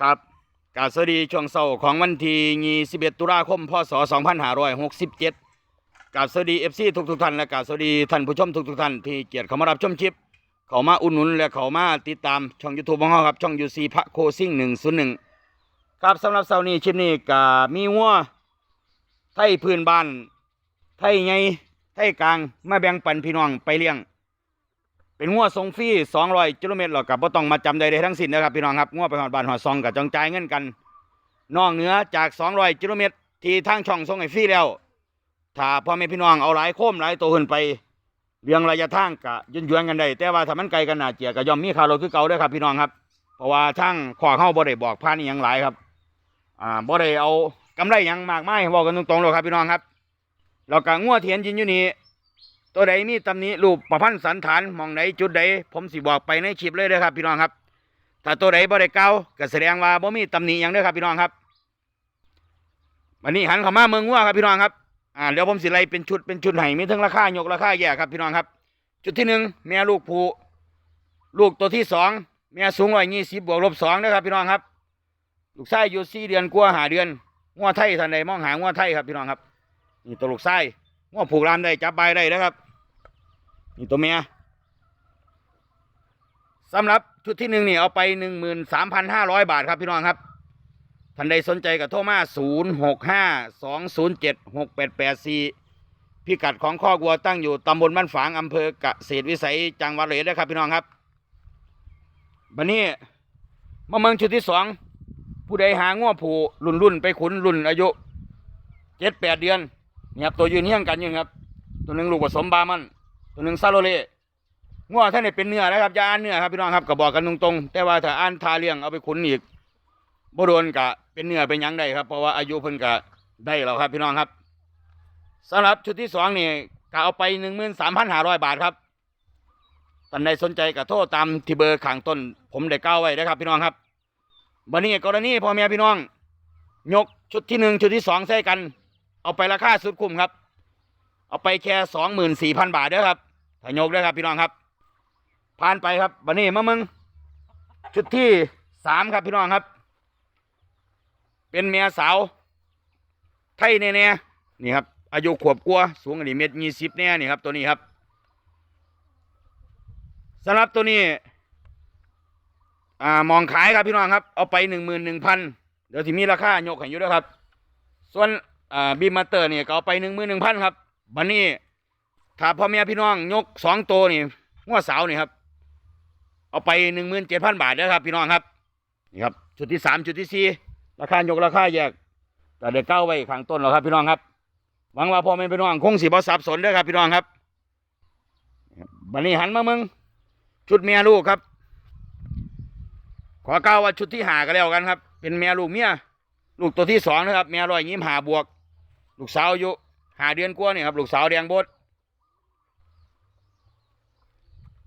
ครับกาสวัสดีช่วงเช้าของวันที่21ตุลาคม พศ 2567กราบสวัสดี FC ทุกทุกท่านและกาสวัสดีท่านผู้ชมทุกทุกท่านที่เกียรติเข้ามารับชมคลิป เขามาอุดหนุนและเขามาติดตามช่อง YouTube ของเราครับ ช่อง UC พระโคซิ่ง101 ครับสำหรับเช้านี้คลิปนี้ก็มีวัวไทยพื้นบ้าน ไทยใหญ่ไทยกลางมาแบ่งปันพี่น้องไปเลี้ยง เป็นงัวทรงฟรี200กิโลเมตรหรอกกับบ่ต้องมาจำใดๆทั้งสิ้นนะครับพี่น้องครับงัวไปหอดบ้านหอดซองกับจองจ่ายเงินกันนอกเหนือจาก 200กิโลเมตรที่ทางช่องส่งให้ฟรีแล้ว ถ้าพ่อแม่พี่น้องเอาหลายโคมหลายตัวขึ้นไปเรียงระยะทางกะยืนยวนกันได้แต่ว่าถ้ามันไกลกันหนาเจียก็ย่อมมีค่ารถคือเก่าด้อครับพี่น้องครับเพราะว่าทางขอเข้าบ่ได้บอกพานอหยังหลายครับ อ่าบ่ได้เอากำไรยังมากไมายบอกกันตรงๆเลยครับพี่น้องครับแล้วก็งัวเทียนยินอยู่นี่ ตัวใดมีตำหนิรูปประพันธ์สันฐานมองไหนจุดใดผมสิบอกไปในคลิปเลยเด้อครับพี่น้องครับ ถ้าตัวใดบ่ได้เก่าก็แสดงว่าบ่มีตำหนิหยังเด้อครับพี่น้องครับวันนี้หันเข้ามาเมืองวัวครับพี่น้องครับอ่าเดี๋ยวผมสิไล่เป็นชุดเป็นชุดให้มีทั้งราคายกราคาแยกครับพี่น้องครับ จุดที่หนึ่งแม่ลูกผูลูกตัวที่สองแม่สูงร้อยยี่สิบบวกลบสองนะครับพี่น้องครับ ลูกไส้อยู่สี่เดือนกลัวหาเดือนงัวไทยท่านใดมองหางัวไทยครับพี่น้องครับนี่ตัวลูกไส้ งัวผูกรามได้จับใบได้นะครับ นี่ตัวเมียสำหรับชุดที่หนึ่งนี่เอาไปหนึ่งหมื่นสามพันห้าร้อยบาทครับพี่น้องครับท่านใดสนใจกับโทรมาศูนย์หกห้าสองศูนย์เจ็ดหกแปดแปดสี่พิกัดของข้อกวัวตั้งอยู่ตำบลบ้านฝางอำเภอกเกษตรวิสัยจังหวัดเลยนะครับ พี่น้องครับบันนี้มาเมืองชุดที่สองผู้ใดหาง้อผูรุ่นรุ่นไปขุนรุ่นอายุเจ็ดแปดเดือน นี่ครับตัวยืนเฮี้ยงกันอยู่ครับ ตัวหนึ่งลูกผสมบามัน ตัวหนึ่งซาโลเล่ง้อท่านนี่เป็นเนื้อนะครับอยาอ่านเนื้อครับพี่น้องครับก็บอกกันตรงๆ แต่ว่าถ้าอ่านทาเลี้ยงเอาไปขุนอีกบ่โดนกะเป็นเนื้อเป็นยังได้ครับ เพราะว่าอายุเพิ่นกะได้แล้วครับ พี่น้องครับสำหรับชุดที่สองนี่ก็เอาไปหนึ่งหมื่นสามพันห้าร้อยบาทครับท่านใดสนใจก็โทษตามที่เบอร์ข้างต้น ผมได้กล่าวไว้นะครับ พี่น้องครับบันนี้กรณีพ่อแม่พี่น้อง ยกชุดที่หนึ่งชุดที่สองใส่กัน เอาไปราคาสุดคุ้มครับ เอาไปแค่สองหมื่นสี่พันบาทเด้อครับถ้ายกเด้อครับพี่น้องครับผ่านไปครับบันนี้มามึงชุดที่สามครับพี่น้องครับ เป็นเมียสาว ไทยแน่ๆนี่ครับ อายุขวบกลัวสูงอันนี้เมตรยี่สิบแน่นี่ครับตัวนี้ครับสำหรับตัวนี้อ่ามองขายครับพี่น้องครับ เอาไปหนึ่งหมื่นหนึ่งพันเดี๋ยวที่มีราคายกให้อยู่ด้วยครับ ส่วน อ่าบีมมาเตอร์เนี่ยก็เอาไปหนึ่งหมื่นหนึ่งพันครับบันนี้ถ้าพ่อแม่พี่น้องยกสองตัวนี่หัวสาวนี่ครับ เอาไปหนึ่งหมื่นเจ็ดพันบาทนะครับ พี่น้องครับนี่ครับชุดที่สามชุดที่สี่ราคายกราคาแยกแต่เด็กเก้าไว้ข้างต้นแล้วครับ พี่น้องครับหวังว่าพ่อแม่พี่น้องคงสิบ่สับสนเด้อครับ พี่น้องครับบันนี้หันมามึง ชุดเมียลูกครับ ขอเกล่าว่าชุดที่หากันแล้วกันครับ เป็นเมียลูกเมียลูกตัวที่สองนะครับเมียร้อยยิ้มหาบวก ลูกสาวอายุหาเดือนกว่านี่ครับ ลูกสาวแดงโบด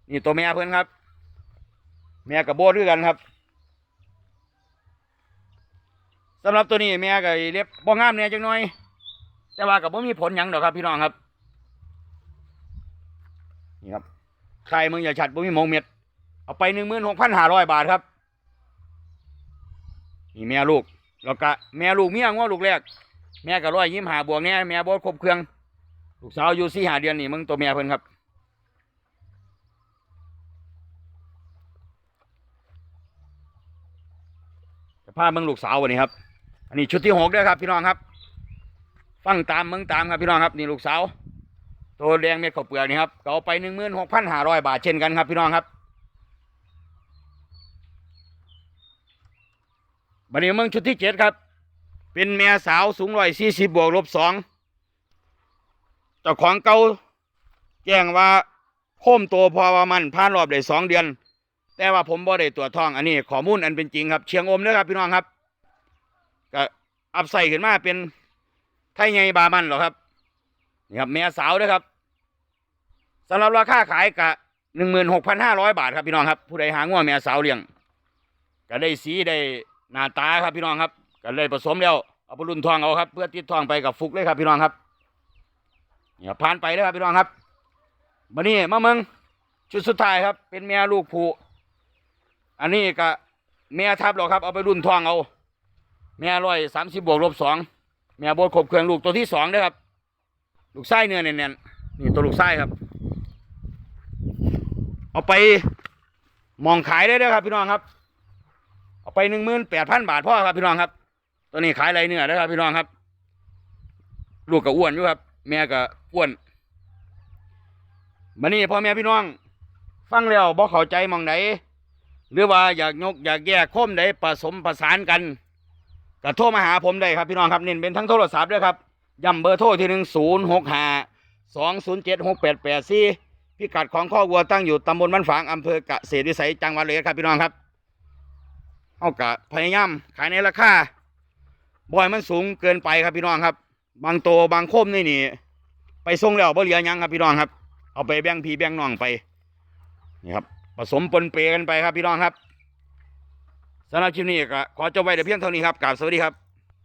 นี่ตัวแม่เพื่อนครับ แม่กับโบดด้วยกันครับสำหรับตัวนี้แม่กับเล็บบ่งามเนี่ยจังหน่อย แต่ว่ากับบ่มีผลหยังดอกครับพี่น้องครับนี่ครับใครมึงอย่าฉัดบ่มีมองเม็ดเอาไปหนึ่งหมื่นหกพันห้าร้อยบาทครับนี่แม่ลูกแล้วก็แม่ลูกเมียง้อลูกแรก แม่ก็ร้อยยิ้มหาบวกเนี่ยแม่บดครบเครื่องลูกสาวอยู่สี่หาเดือนนี่มึงตัวแม่เพิ่นครับ จะพามึงลูกสาววันนี้ครับ อันนี้ชุดที่หกด้อครับ พี่น้องครับ ฟังตามมึงตามครับพี่น้องครับ นี่ลูกสาวตัวแดงเม็ดข้าวเปลือกนี่ครับก็เอาไปหนึ่งหมื่นหกพันห้าร้อยบาทเช่นกันครับ พี่น้องครับบันนี้มึงชุดที่เจ็ดครับ เป็นแม่สาวสูงร้อยสี่สิบบวกลบสองเจ้าของเก่าแจ้งว่าโคมตัวพอประมันผ่านรอบได้สองเดือน แต่ว่าผมบ่ได้ตรวท้องอันนี้ข้อมูลอันเป็นจริงครับ เชียงอมเด้อครับพี่น้องครับก็อัพใส่ขึ้นมาเป็นไทยไงบามันหรอครับนี่ครับแม่สาวด้อครับสำหรับราคาขายกะหนึ่งหมื่นหกพันห้าร้อยบาทครับพี่น้องครับ ผู้ใดหาง่วแม่สาวเลี้ยง ก็ได้สีได้หน้าตาครับพี่น้องครับ ก็เลยผสมแล้วเอาไปรุ่นทองเอาครับ เพื่อติดทองไปกับฟุกเลยครับพี่น้องครับเนี่ครับผ่านไปเลยครับพี่น้องครับมานี่มาเมืองชุดสุดท้ายครับ เป็นแม่ลูกผูอันนี้ก็แม่ทับหรอกครับเอาไปรุ่นทองเอา แม่ร้อยสามสิบบวกลบสองแม่บดครบเครื่องลูกตัวที่สองเด้อครับ ลูกไส้เนื้อแน่นๆนี่ตัวลูกไส้ครับ เอาไปมองขายได้ด้อครับ พี่น้องครับ เอาไปหนึ่งหมื่นแปดพันบาทพ่อครับพี่น้องครับ ตัวนี้ขายไรเนื้อเด้ครับ พี่น้องครับ ลูกก็อ้วนอยู่ครับ แม่ก็อ้วนมานี่พ่อแม่พี่น้อง ฟังแล้วบ่เข้าใจมองไหนหรือว่าอยากยกอยากแยกโคมใดผสมประสานกันก็โทรมาหาผมได้ครับพี่น้องครับเน้นเป็นทั้งโทรศัพท์ด้วยครับย้ำเบอร์โทรที่หนึ่งศูนย์หกห้าสองศูนย์เจ็ดหกแปดแปดสี่พิกัดของข้อวัวตั้งอยู่ตำบลบ้านฝางอำเภอกะเกษตรวิสัยจังหวัดเลยครับพี่น้องครับเอากะพยายามขายในราคา บ่อยมันสูงเกินไปครับพี่น้องครับ บางโตบางโคมนี่นี่ ไปส่งแล้วบ่เหลือยังครับพี่น้องครับ เอาไปแบ่งพี่แบ่งน้องไปนี่ครับผสมปนเปกันไปครับพี่น้องครับสำหรับคลิปนี้ก็ขอจบไว้แต่เพียงเท่านี้ครับกราบสวัสดีครับ